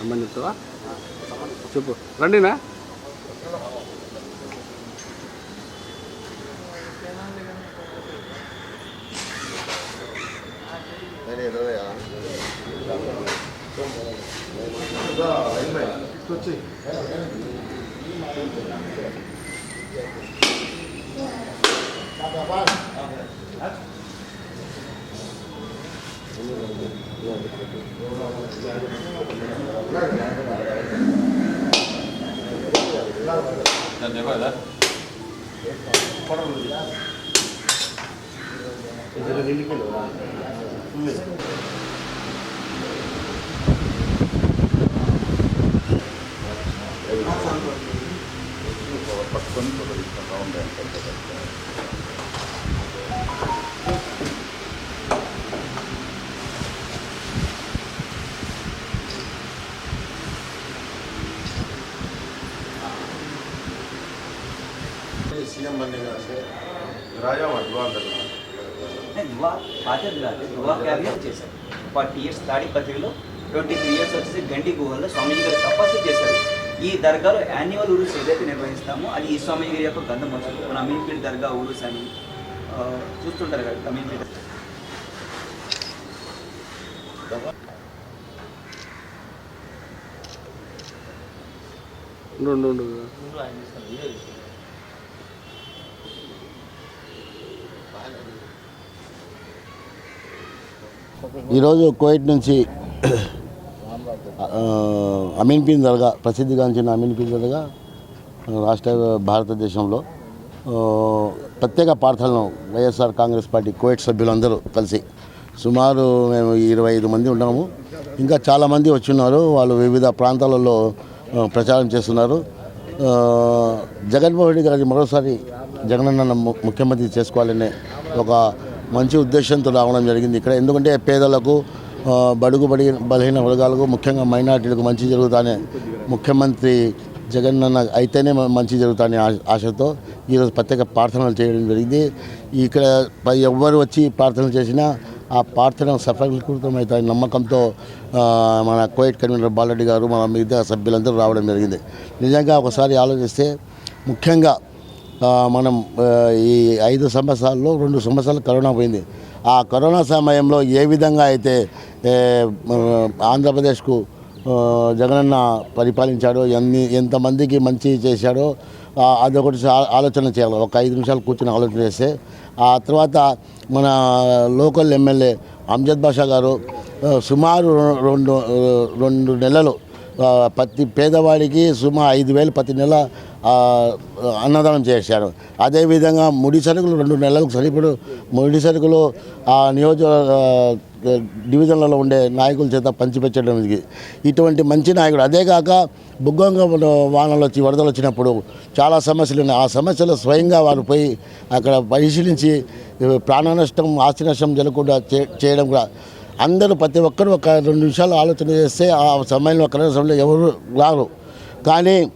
అమ్మని చెప్తావా చెప్పు రండినా ఇరవై 내가 나 바로 이제는 일리게 넣어. అమ్మని చెప్తావా చెప్పు రండినా సీఎం बनने का से राजा मत दुआ करना యువ బాధ్యత కాదు యువ క్యాబినెట్ చేశారు ఫార్టీ ఇయర్స్ తాడిపత్రిలో ట్వంటీ త్రీ ఇయర్స్ వచ్చేసి గండి గుహల్లో స్వామీజీ గారు తపస్సు చేశారు ఈ దర్గాలో యాన్యువల్ ఉరుస్ ఏదైతే నిర్వహిస్తామో అది ఈ స్వామీజీ గారి యొక్క గంధం వచ్చారు మన అమీన్పీఠ దర్గా ఉరుస్ అని చూస్తుంటారు కదా ఉండు. ఈరోజు కువైట్ నుంచి అమీన్ పింజల్గా ప్రసిద్ధిగాంచిన అమీన్ పింజల్గా రాష్ట్ర భారతదేశంలో ప్రత్యేక పార్థాలను వైఎస్ఆర్ కాంగ్రెస్ పార్టీ కోయట్ సభ్యులందరూ కలిసి సుమారు మేము ఇరవై ఐదు మంది ఉన్నాము. ఇంకా చాలామంది వచ్చిన్నారు. వాళ్ళు వివిధ ప్రాంతాలలో ప్రచారం చేస్తున్నారు. జగన్మోహన్ రెడ్డి గారి మరోసారి జగనన్న ము- ముఖ్యమంత్రి చేసుకోవాలనే ఒక మంచి ఉద్దేశంతో రావడం జరిగింది. ఇక్కడ ఎందుకంటే పేదలకు బడుగు బడి బలహీన వర్గాలకు ముఖ్యంగా మైనార్టీలకు మంచి జరుగుతానే ముఖ్యమంత్రి జగనన్న అయితేనే మంచి జరుగుతానే ఆశ ఆశతో ఈరోజు ప్రత్యేక ప్రార్థనలు చేయడం జరిగింది. ఇక్కడ ఎవరు ఎవ్వరు వచ్చి ప్రార్థనలు చేసినా ఆ ప్రార్థన సఫలీకృతమవుతాయి నమ్మకంతో మన కోయిట్ కన్వీనర్ బాలరెడ్డి గారు మన మిగతా సభ్యులందరూ రావడం జరిగింది. నిజంగా ఒకసారి ఆలోచిస్తే ముఖ్యంగా మనం ఈ ఐదు సంవత్సరాల్లో రెండు సంవత్సరాలు కరోనా పోయింది. ఆ కరోనా సమయంలో ఏ విధంగా అయితే ఆంధ్రప్రదేశ్కు జగనన్న పరిపాలించాడో ఎన్ని ఎంతమందికి మంచి చేశాడో అదొకటి ఆలోచన చేయాలి. ఒక ఐదు నిమిషాలు కూర్చొని ఆలోచన చేస్తే ఆ తర్వాత మన లోకల్ ఎమ్మెల్యే అంజద్ బాషా గారు సుమారు రెండు రెండు నెలలు ప్రతి పేదవాడికి సుమారు ఐదు వేలు ప్రతి నెల అన్నదానం చేశారు. అదేవిధంగా ముడి సరుకులు రెండు నెలలకు సరిపడు ముడి సరుకులు ఆ నియోజక డివిజన్లలో ఉండే నాయకుల చేత పంచిపెచ్చడం ఇది. ఇటువంటి మంచి నాయకుడు. అదే కాక బుగ్గంగ వానలు వచ్చి వరదలు వచ్చినప్పుడు చాలా సమస్యలు ఉన్నాయి. ఆ సమస్యలు స్వయంగా వారు పోయి అక్కడ పరిశీలించి ప్రాణ నష్టం ఆస్తి నష్టం జరగకుండా చే- చేయడం కూడా. అందరూ ప్రతి ఒక్కరు ఒక రెండు నిమిషాలు ఆలోచన చేస్తే ఆ సమయంలో కరోనా సమయంలో ఎవరు రారు. కానీ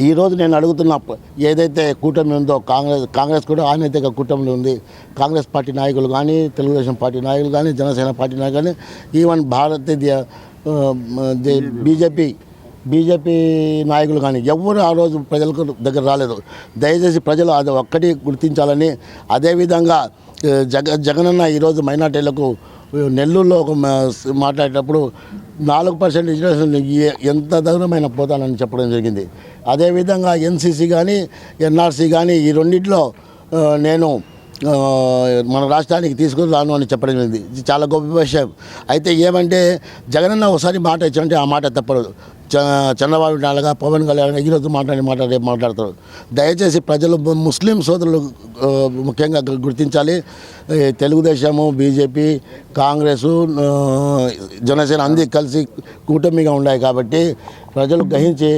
ఈరోజు నేను అడుగుతున్న ఏదైతే కూటమి ఉందో కాంగ్రెస్ కాంగ్రెస్ కూడా ఆనేతిక కూటమిలో ఉంది. కాంగ్రెస్ పార్టీ నాయకులు కానీ తెలుగుదేశం పార్టీ నాయకులు కానీ జనసేన పార్టీ నాయకులు కానీ ఈవెన్ భారతీయ దే- బీజేపీ బీజేపీ నాయకులు కానీ ఎవరు ఆ రోజు ప్రజలకు దగ్గర రాలేదు. దయచేసి ప్రజలు అది ఒక్కటి గుర్తించాలని అదేవిధంగా జగ జగనన్న ఈరోజు మైనార్టీలకు నెల్లూరులో ఒక మాట్లాడేటప్పుడు నాలుగు పర్సెంట్ రిజర్వేషన్ ఎంత దూరమైన పోతానని చెప్పడం జరిగింది. అదేవిధంగా ఎన్సీసీ కానీ ఎన్ఆర్సీ కానీ ఈ రెండిట్లో నేను మన రాష్ట్రానికి తీసుకుని రాను అని చెప్పడం జరిగింది. ఇది చాలా గొప్ప విషయం. అయితే ఏమంటే జగనన్న ఒకసారి మాట ఇచ్చారంటే ఆ మాట తప్పదు. చంద్రబాబు నాయుడుగా పవన్ కళ్యాణ్ ఈరోజు మాట్లాడి మాట్లాడి మాట్లాడతారు. దయచేసి ప్రజలు ముస్లిం సోదరులు ముఖ్యంగా గుర్తించాలి. తెలుగుదేశము బీజేపీ కాంగ్రెస్ జనసేన అన్ని కలిసి కూటమిగా ఉన్నాయి కాబట్టి ప్రజలు గ్రహించి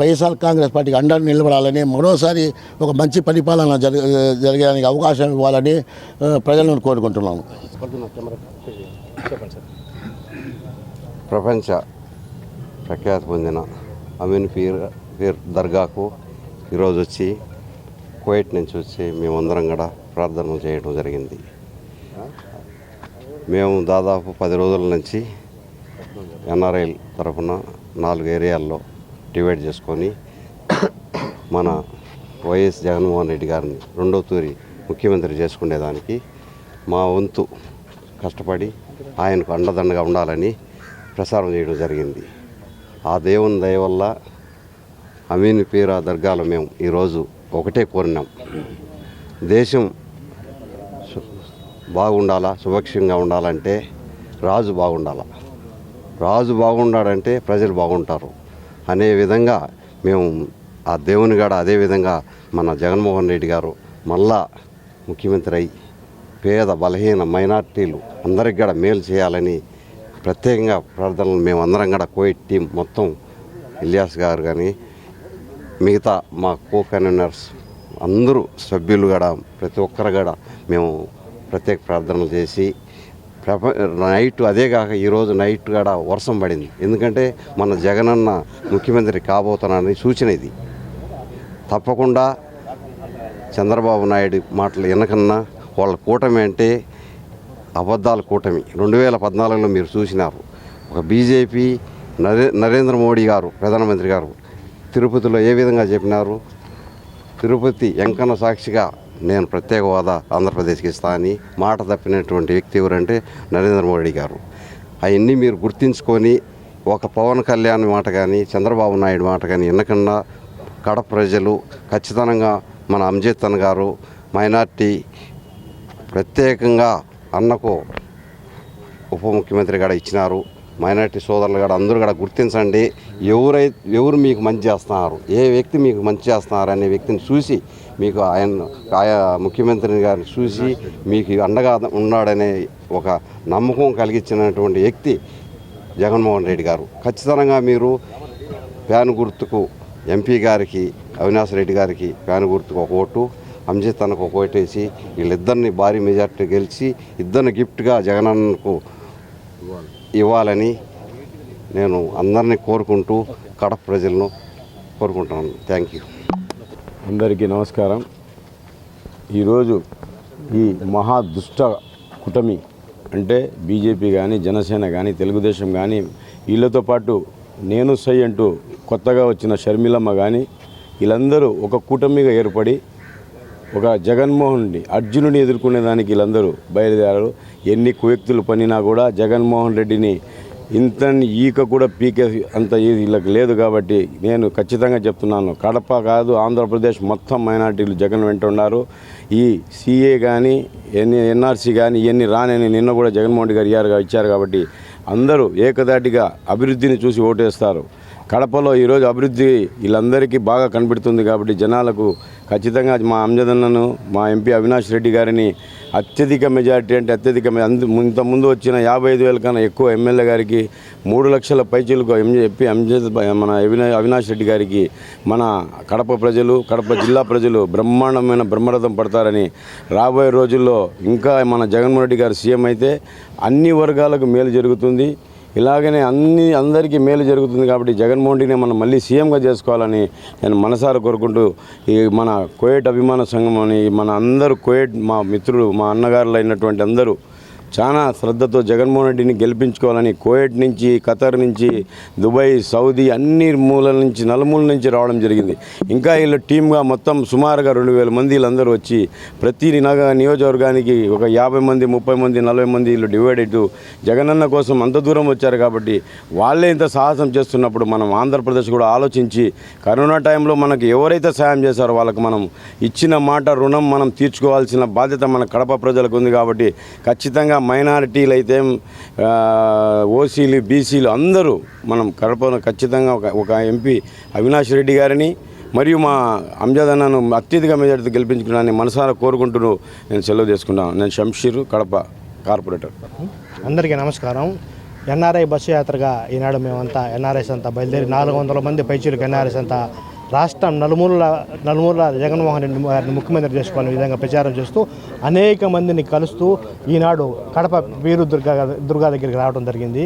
వైఎస్ఆర్ కాంగ్రెస్ పార్టీకి అండగా నిలబడాలని మరోసారి ఒక మంచి పరిపాలన జరి జరగడానికి అవకాశం ఇవ్వాలని ప్రజలను కోరుకుంటున్నాము. ప్రపంచ ప్రఖ్యాతి పొందిన అమీన్ పీర్ పీర్ దర్గాకు ఈరోజు వచ్చి కువైట్ నుంచి వచ్చి మేమందరం కూడా ప్రార్థన చేయడం జరిగింది. మేము దాదాపు పది రోజుల నుంచి ఎన్ఆర్ఐ తరఫున నాలుగు ఏరియాల్లో డివైడ్ చేసుకొని మన వైఎస్ జగన్మోహన్ రెడ్డి గారిని రెండో తూరి ముఖ్యమంత్రి చేసుకునేదానికి మా వంతు కష్టపడి ఆయనకు అండదండగా ఉండాలని ప్రసారం చేయడం జరిగింది. ఆ దేవుని దయ వల్ల అమీన్ పీరా దర్గాలో మేము ఈరోజు ఒకటే కోరినాం. దేశం బాగుండాలా సుభక్షంగా ఉండాలంటే రాజు బాగుండాలా. రాజు బాగుండాడంటే ప్రజలు బాగుంటారు. అనే విధంగా మేము ఆ దేవుని కాడ అదేవిధంగా మన జగన్మోహన్ రెడ్డి గారు మళ్ళా ముఖ్యమంత్రి అయి పేద బలహీన మైనార్టీలు అందరికి కూడా మేలు చేయాలని ప్రత్యేకంగా ప్రార్థనలు మేము అందరం కూడా కోవిడ్ టీం మొత్తం ఇలియాస్ గారు కానీ మిగతా మా కో కన్వీనర్స్ అందరూ సభ్యులు కూడా ప్రతి ఒక్కరు కూడా మేము ప్రత్యేక ప్రార్థనలు చేసి ప్రప నైట్ అదే కాక ఈరోజు నైట్ కూడా వర్షం పడింది. ఎందుకంటే మన జగనన్న ముఖ్యమంత్రి కాబోతున్నానని సూచన ఇది. తప్పకుండా చంద్రబాబు నాయుడు మాటలు వెనకన్నా వాళ్ళ కూటమి అంటే అబద్ధాల కూటమి. రెండు వేల పద్నాలుగులో మీరు చూసినారు. ఒక బీజేపీ నరే నరేంద్ర మోడీ గారు ప్రధానమంత్రి గారు తిరుపతిలో ఏ విధంగా చెప్పినారు? తిరుపతి ఎంకన్న సాక్షిగా నేను ప్రత్యేక హోదా ఆంధ్రప్రదేశ్కి ఇస్తా అని మాట తప్పినటువంటి వ్యక్తి ఎవరంటే నరేంద్ర మోడీ గారు. అవన్నీ మీరు గుర్తించుకొని ఒక పవన్ కళ్యాణ్ మాట కానీ చంద్రబాబు నాయుడు మాట కానీ ఎన్నకన్నా కడప ప్రజలు ఖచ్చితంగా మన అంజేత్ గారు మైనార్టీ ప్రత్యేకంగా అన్నకు ఉప ముఖ్యమంత్రి కూడా ఇచ్చినారు. మైనార్టీ సోదరులు కూడా అందరూ కూడా గుర్తించండి. ఎవరై ఎవరు మీకు మంచి చేస్తున్నారు? ఏ వ్యక్తి మీకు మంచి చేస్తున్నారు అనే వ్యక్తిని చూసి మీకు ఆయన ఆయా ముఖ్యమంత్రి గారిని చూసి మీకు అండగా ఉన్నాడనే ఒక నమ్మకం కలిగించినటువంటి వ్యక్తి జగన్మోహన్ రెడ్డి గారు. ఖచ్చితంగా మీరు ఫ్యాన్ గుర్తుకు ఎంపీ గారికి అవినాష్ రెడ్డి గారికి ఫ్యాన్ గుర్తుకు ఒక ఓటు. అంజిత్ అన్నకు ఒక ఓటేసి వీళ్ళిద్దరిని భారీ మెజార్టీ గెలిచి ఇద్దరిని గిఫ్ట్గా జగనన్నకు ఇవ్వాలని నేను అందరినీ కోరుకుంటూ కడప ప్రజలను కోరుకుంటున్నాను. థ్యాంక్ యూ అందరికీ నమస్కారం. ఈరోజు ఈ మహా దుష్ట కుటమి అంటే బీజేపీ కానీ జనసేన కానీ తెలుగుదేశం కానీ వీళ్ళతో పాటు నేను సై అంటూ కొత్తగా వచ్చిన షర్మిలమ్మ కానీ వీళ్ళందరూ ఒక కూటమిగా ఏర్పడి ఒక జగన్మోహన్ అర్జునుని ఎదుర్కొనే ఎదుర్కొనేదానికి వీళ్ళందరూ బయలుదేరారు. ఎన్ని కువ్యక్తులు పనినా కూడా జగన్మోహన్ రెడ్డిని ఇంత ఈక కూడా పీకే అంత వీళ్ళకి లేదు కాబట్టి నేను ఖచ్చితంగా చెప్తున్నాను. కడప కాదు ఆంధ్రప్రదేశ్ మొత్తం మైనార్టీలు జగన్ వెంట ఉన్నారు. ఈ సీఏ కానీ ఎన్ని ఎన్ఆర్సీ కానీ ఇవన్నీ రానని నిన్న కూడా జగన్మోహన్ రెడ్డి గారు ఇచ్చారు కాబట్టి అందరూ ఏకదాటిగా అభివృద్ధిని చూసి ఓటేస్తారు. కడపలో ఈరోజు అభివృద్ధి వీళ్ళందరికీ బాగా కనిపెడుతుంది కాబట్టి జనాలకు ఖచ్చితంగా మా అంజదన్నను మా ఎంపీ అవినాష్ రెడ్డి గారిని అత్యధిక మెజారిటీ అంటే అత్యధిక అందు ఇంత ముందు వచ్చిన యాభై ఐదు వేల కన్నా ఎక్కువ ఎమ్మెల్యే గారికి మూడు లక్షల పైచీలకు ఎంపీ అంజద్ మన అవినాష్ రెడ్డి గారికి మన కడప ప్రజలు కడప జిల్లా ప్రజలు బ్రహ్మాండమైన బ్రహ్మరథం పడతారని రాబోయే రోజుల్లో ఇంకా మన జగన్మోహన్ రెడ్డి గారు సీఎం అయితే అన్ని వర్గాలకు మేలు జరుగుతుంది. ఇలాగనే అన్ని అందరికీ మేలు జరుగుతుంది కాబట్టి జగన్మోహన్ రెడ్డిని మనం మళ్ళీ సీఎంగా చేసుకోవాలని నేను మనసారా కోరుకుంటూ ఈ మన కోయేట్ అభిమాన సంఘం అని మన అందరూ కోయేట్ మా మిత్రులు మా అన్నగారులు అయినటువంటి అందరూ చాలా శ్రద్ధతో జగన్మోహన్ రెడ్డిని గెలిపించుకోవాలని కోయట్ నుంచి ఖతర్ నుంచి దుబాయ్ సౌదీ అన్ని మూలల నుంచి నలుమూల నుంచి రావడం జరిగింది. ఇంకా వీళ్ళు టీమ్గా మొత్తం సుమారుగా రెండు వేల మంది వీళ్ళందరూ వచ్చి ప్రతి నగ నియోజకవర్గానికి ఒక యాభై మంది ముప్పై మంది నలభై మంది వీళ్ళు డివైడ్ అవుతూ జగనన్న కోసం అంత దూరం వచ్చారు కాబట్టి వాళ్ళే ఇంత సాహసం చేస్తున్నప్పుడు మనం ఆంధ్రప్రదేశ్ కూడా ఆలోచించి కరోనా టైంలో మనకు ఎవరైతే సాయం చేశారో వాళ్ళకి మనం ఇచ్చిన మాట రుణం మనం తీర్చుకోవాల్సిన బాధ్యత మన కడప ప్రజలకు ఉంది కాబట్టి ఖచ్చితంగా మైనారిటీలు అయితే ఓసీలు బీసీలు అందరూ మనం కడపను ఖచ్చితంగా ఒక ఒక ఎంపీ అవినాష్ రెడ్డి గారిని మరియు మా అంజాద్ అన్నను అత్యధిక మెజార్టీతో గెలిపించుకున్నాను మనసారా కోరుకుంటూ నేను సెలవు తీసుకున్నాను నేను శంషీరు కడప కార్పొరేటర్. అందరికీ నమస్కారం. ఎన్ఆర్ఐ బస్సు యాత్రగా ఈనాడు మేమంతా ఎన్ఆర్ఐస్ అంతా బయలుదేరి నాలుగు వందల మంది పైచీలకు ఎన్ఆర్ఐస్ అంతా రాష్ట్రం నలుమూల నలుమూల జగన్మోహన్ రెడ్డి గారిని ముఖ్యమంత్రి చేసుకోవాలనే విధంగా ప్రచారం చేస్తూ అనేక మందిని కలుస్తూ ఈనాడు కడప వీరు దుర్గా దుర్గా దగ్గరికి రావడం జరిగింది.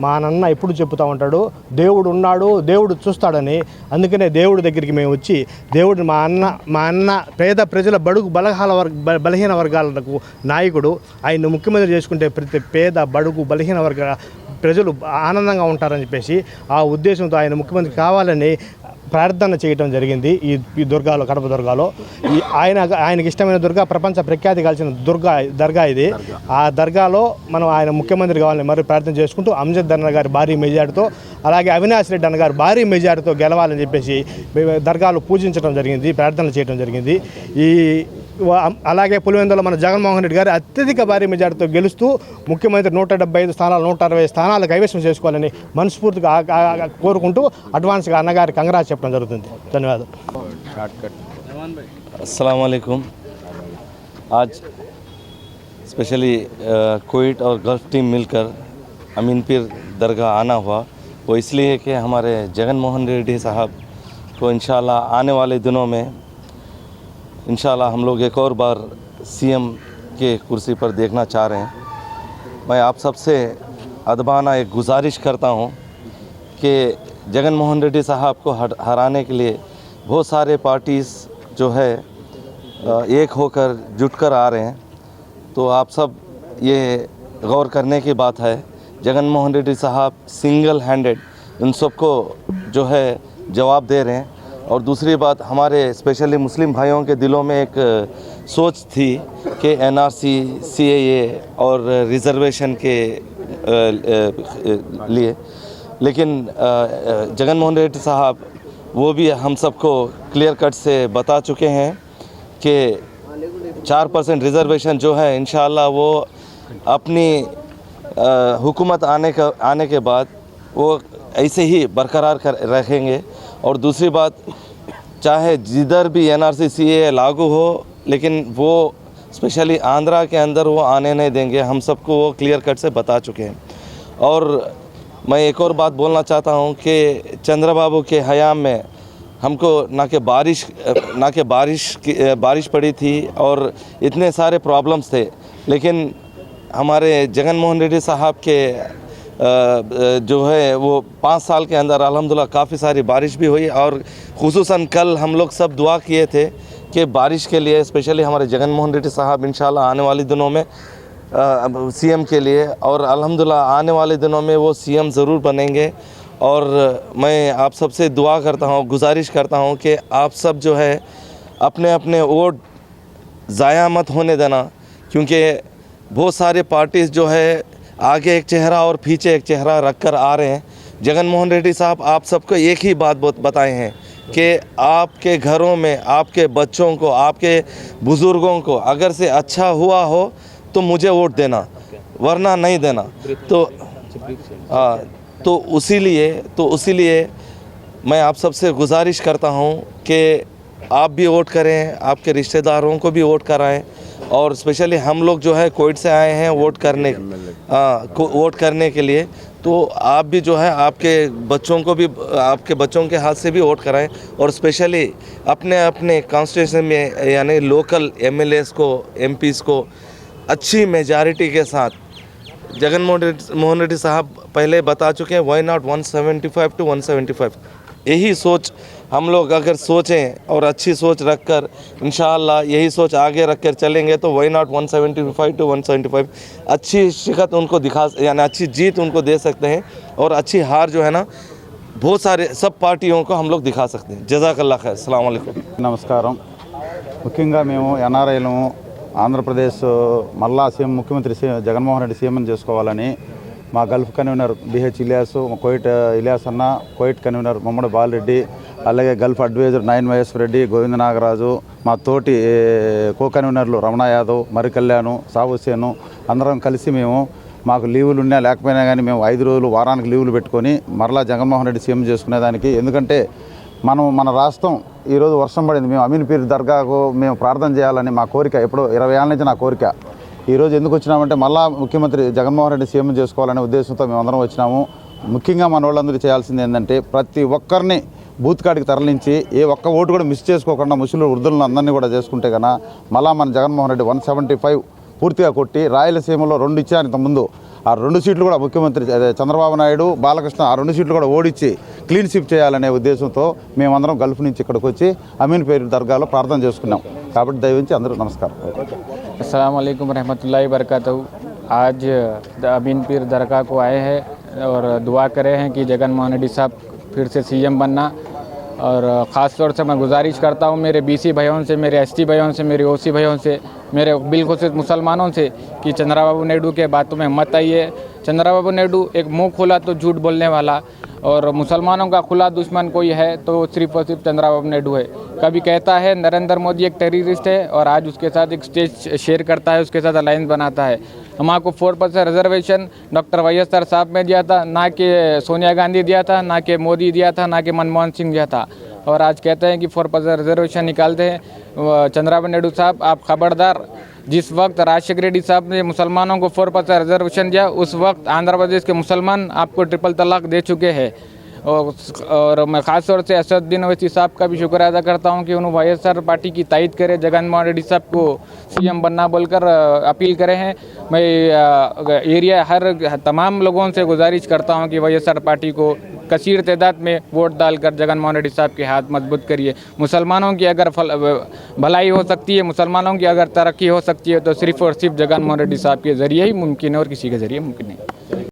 మా నాన్న ఎప్పుడు చెప్తూ ఉంటాడు దేవుడు ఉన్నాడు దేవుడు చూస్తాడని. అందుకనే దేవుడి దగ్గరికి మేము వచ్చి దేవుడు మా అన్న మా అన్న పేద ప్రజల బడుగు బలహాల వర్గ బలహీన వర్గాలకు నాయకుడు. ఆయన్ని ముఖ్యమంత్రి చేసుకుంటే ప్రతి పేద బడుగు బలహీన వర్గ ప్రజలు ఆనందంగా ఉంటారని చెప్పేసి ఆ ఉద్దేశంతో ఆయన ముఖ్యమంత్రి కావాలని ప్రార్థన చేయడం జరిగింది ఈ ఈ దుర్గాలో కడప దుర్గాలో. ఈ ఆయన ఆయనకి ఇష్టమైన దుర్గా ప్రపంచ ప్రఖ్యాతి కలిసిన దుర్గా దర్గా ఇది. ఆ దర్గాలో మనం ఆయన ముఖ్యమంత్రి కావాలని మరి ప్రార్థన చేసుకుంటూ అంజద్ అన్న గారి భారీ మెజార్టీతో అలాగే అవినాష్ రెడ్డి అన్న గారు భారీ మెజార్టీతో గెలవాలని చెప్పేసి దర్గాలు పూజించడం జరిగింది ప్రార్థన చేయడం జరిగింది. ఈ అలాగే పులివెందులో మన జగన్మోహన్ రెడ్డి గారు అత్యధిక భారీ మెజార్టీతో గెలుస్తూ ముఖ్యమంత్రి నూట డెబ్బై ఐదు స్థానాలు నూట అరవై స్థానాలు కైవసం చేసుకోవాలని మనస్ఫూర్తిగా ఆ- ఆ- ఆ- కోరుకుంటూ అడ్వాన్స్గా అన్నగారి కంగ్రాస్ చెప్పడం జరుగుతుంది ధన్యవాదాలు अस्सलाम वालेकुम आज स्पेशली कोविड और गल्फ टीम मिलकर अमीन पीर दरगाह आना हुआ वो इसलिए कि हमारे जगन मोहन रेड्डी साहब को इंशाल्लाह आने वाले दिनों में इंशाल्लाह हम लोग एक और बार सीएम के कुर्सी पर देखना चाह रहे हैं। मैं आप सबसे अदबाना एक गुजारिश करता हूँ कि जगन मोहन रेड्डी साहब को हराने के लिए बहुत सारे पार्टीज़ जो है एक होकर जुटकर आ रहे हैं। तो आप सब ये गौर करने की बात है, जगन मोहन रेड्डी साहब सिंगल हैंडेड इन सबको जो है जवाब दे रहे हैं। और दूसरी बात, हमारे स्पेशली मुस्लिम भाइयों के दिलों में एक सोच थी कि एनआरसी सीएए और रिजर्वेशन के लिए। लेकिन जगन मोहन रेड्डी साहब, वो भी हम सबको क्लियर कट से बता चुके हैं कि चार परसेंट रिजर्वेशन जो है इन वो अपनी हुकूमत आने का, आने के बाद वो ऐसे ही बरकरार कर, रखेंगे। और दूसरी बात, चाहे जिधर भी एन आर लागू हो, लेकिन वो स्पेशली आंध्रा के अंदर वो आने नहीं देंगे। हम सबको वो क्लियर कट से बता चुके हैं। और मैं एक और बात बोलना चाहता हूँ कि चंद्रबाबू के हयाम में हमको ना कि बारिश, ना कि बारिश की, बारिश पड़ी थी और इतने सारे प्रॉब्लम्स थे। लेकिन हमारे जगन मोहन रेड्डी साहब के जो है, वो पाँच साल के अंदर अलहमदिल्ला काफ़ी सारी बारिश भी हुई और खसूस कल हम लोग सब दुआ किए थे कि बारिश के लिए, स्पेशली हमारे जगन मोहन रेड्डी साहब, इंशाल्लाह आने वाले दिनों में सीएम के लिए और अल्हम्दुलिल्लाह आने वाले दिनों में वो सीएम ज़रूर बनेंगे। और मैं आप सबसे दुआ करता हूँ, गुजारिश करता हूँ कि आप सब जो है अपने अपने वोट ज़ाया मत होने देना, क्योंकि बहुत सारे पार्टीज़ जो है आगे एक चेहरा और पीछे एक चेहरा रख कर आ रहे हैं। जगन मोहन रेड्डी साहब, आप सबको एक ही बात बत- बताए हैं कि आपके घरों में, आपके बच्चों को, आपके बुज़ुर्गों को अगर से अच्छा हुआ हो तो मुझे वोट देना, वरना नहीं देना। तो हाँ तो उसी लिए तो उसी लिए मैं आप सबसे गुजारिश करता हूँ कि आप भी वोट करें, आपके रिश्तेदारों को भी वोट कराएँ और स्पेशली हम लोग जो है कोविड से आए हैं वोट करने हाँ वोट करने के लिए। तो आप भी जो है आपके बच्चों को भी आपके बच्चों के हाथ से भी वोट कराएँ और स्पेशली अपने अपने कॉन्स्टिट्यूशन में यानी लोकल एमएलएस को एमपीस को अच्छी मेजॉरिटी के साथ जगन मोहन रेड्डी मोहन रेड्डी साहब पहले बता चुके हैं वाई नॉट 175 टू 175 यही सोच हम लोग अगर सोचें और अच्छी सोच रखकर इंशाल्लाह यही सोच आगे रखकर चलेंगे तो वाई नॉट 175 टू 175 अच्छी शिकत उनको दिखा यानी अच्छी जीत उनको दे सकते हैं और अच्छी हार जो है ना बहुत सारे सब पार्टियों को हम लोग दिखा सकते हैं जजाकल्ला खैर अस्सलाम वालेकुम నమస్కారం ముఖ్యంగా మేము ఎన్ఆర్ఐలము ఆంధ్రప్రదేశ్ మళ్ళా సీఎం ముఖ్యమంత్రి సీ జగన్మోహన్ రెడ్డి సీఎం చేసుకోవాలని మా గల్ఫ్ కన్వీనర్ బిహెచ్ ఇలియాస్ మా కోయిట్ ఇలియాస్ అన్న కోయిట్ కన్వీనర్ మమ్మడి బాలరెడ్డి అలాగే గల్ఫ్ అడ్వైజర్ నయన్ మహేశ్వర రెడ్డి గోవింద నాగరాజు మా తోటి కో కన్వీనర్లు రమణ యాదవ్ మరి కళ్యాణ్ అందరం కలిసి మేము మాకు లీవులు ఉన్నా లేకపోయినా కానీ మేము ఐదు రోజులు వారానికి లీవులు పెట్టుకొని మరలా జగన్మోహన్ రెడ్డి సీఎం చేసుకునేదానికి. ఎందుకంటే మనం మన రాష్ట్రం ఈరోజు వర్షం పడింది. మేము అమీన్ పీర్ దర్గాకు మేము ప్రార్థన చేయాలని మా కోరిక ఎప్పుడో ఇరవై ఏళ్ళ నుంచి నా కోరిక. ఈరోజు ఎందుకు వచ్చినామంటే మళ్ళా ముఖ్యమంత్రి జగన్మోహన్ రెడ్డి సీఎం చేసుకోవాలనే ఉద్దేశంతో మేము అందరం వచ్చినాము. ముఖ్యంగా మన వాళ్ళందరూ చేయాల్సింది ఏంటంటే ప్రతి ఒక్కరిని బూత్ కాడికి తరలించి ఏ ఒక్క ఓటు కూడా మిస్ చేసుకోకుండా ముసలి వృద్ధులను అందరినీ కూడా చేసుకుంటే కన్నా మళ్ళా మన Jaganmohan Reddy one seventy five పూర్తిగా కొట్టి రాయలసీమలో రెండు ఇచ్చే ముందు ఆ రెండు సీట్లు కూడా ముఖ్యమంత్రి అదే చంద్రబాబు నాయుడు బాలకృష్ణ ఆ రెండు సీట్లు కూడా ఓడించి క్లీన్ స్విప్ చేయాలనే ఉద్దేశంతో మేమందరం గల్ఫ్ నుంచి ఇక్కడికి వచ్చి అమీన్ పేరు దర్గాలో ప్రార్థన చేసుకున్నాం కాబట్టి దయవించి అందరూ నమస్కారం अस्सलाम वालेकुम रहमतुल्लाहि वरकatuh आज द अमीन पीर दरगाह को आए हैं और दुआ करे हैं कि जगन मोहन रेड्डी साहब फिर से सीएम बनना और ख़ास तौर से मैं गुजारिश करता हूँ मेरे बीसी भाइयों से, मेरे एसटी भाइयों से, मेरे ओसी भाइयों से, मेरे बिल्कुल से मुसलमानों से कि चंद्रा बाबू नायडू के बातों में मत आइए। चंद्राबाबू नायडू एक मुँह खोला तो झूठ बोलने वाला। और मुसलमानों का खुला दुश्मन कोई है तो सिर्फ़ और सिर्फ़ चंद्राबाबू नायडू है कभी कहता है, नरेंद्र मोदी एक टेररिस्ट है और आज उसके साथ एक स्टेज शेयर करता है, उसके साथ अलायंस बनाता है। हमको four percent reservation doctor Y S साहब ने दिया था, ना कि सोनिया गांधी दिया था, ना कि मोदी दिया था, ना कि मनमोहन सिंह दिया था। और आज कहते हैं कि फोर परसेंट रिजर्वेशन निकालते हैं चंद्राबाबू नायडू साहब, आप खबरदार जिस वक्त राजशेखर रेड्डी साहब ने मुसलमानों को फोर परसेंट रिजर्वेशन दिया, उस वक्त आंध्र प्रदेश के मुसलमान आपको ट्रिपल तलाक दे चुके हैं। और मैं ख़ास तौर से असदुद्दीन ओवैसी साहब का भी शुक्र अदा करता हूँ कि उन्होंने वाई पार्टी की तायद करे जगनमोहन रेड्डी साहब को सीएम बनना बोलकर अपील करे हैं। मैं एरिया हर तमाम लोगों से गुजारिश करता हूँ कि वाई पार्टी को कसीर तादाद में वोट डालकर जगनमोहन रेड्डी साहब के हाथ मज़बूत करिए। मुसलमानों की अगर फल भलाई हो सकती है, मुसलमानों की अगर तरक्की हो सकती है तो सिर्फ़ और सिर्फ़ जगनमोहन रेड्डी साहब के ज़रिए ही मुमकिन है और किसी के ज़रिए मुमकिन नहीं।